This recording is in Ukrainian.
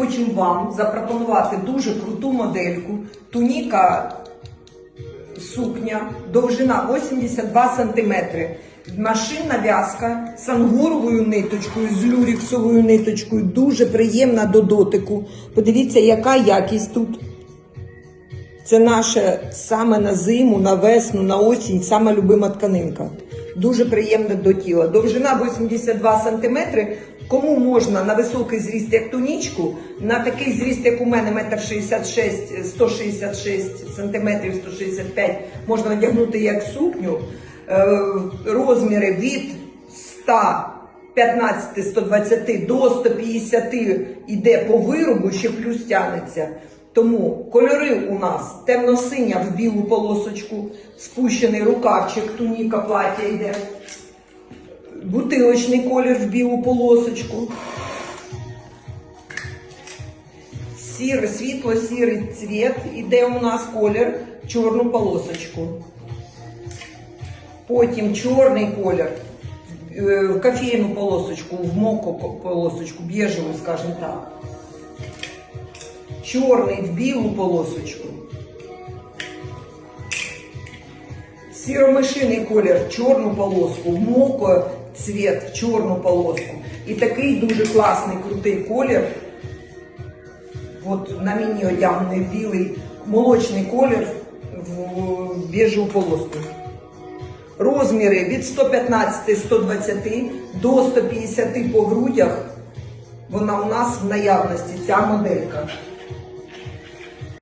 хочемо вам запропонувати дуже круту модельку. Туніка сукня, довжина 82 см. Машинна в'язка з ангуровою ниточкою, з люріксовою ниточкою. Дуже приємна до дотику. Подивіться, яка якість тут. Це наша саме на зиму, на весну, на осінь, сама любима тканинка. Дуже приємна до тіла. Довжина 82 см. Кому можна на високий зріст, як тунічку, на такий зріст, як у мене, метр 66, 166 см, 165, можна одягнути як сукню. Е, Розміри від 115 120 до 150 іде по виробу, ще плюс тянеться. Тому кольори у нас темно-синя в білу полосочку, спущений рукавчик, туніка плаття йде, бутилочний колір в білу полосочку, сіро, світло-сірий цвіт, іде у нас колір в чорну полосочку. Потім чорний колір е, в кофейну полосочку, в моко полосочку, біжеву, скажімо так. Чорний в білу полосочку. Сіромишиний колір в чорну полоску, моко цвіт в чорну полоску. І такий дуже класний, крутий колір. От на мені одягнений білий молочний колір в біжеву полоску. Розміри від 115-120 до 150 по грудях. Вона у нас в наявності, ця моделька.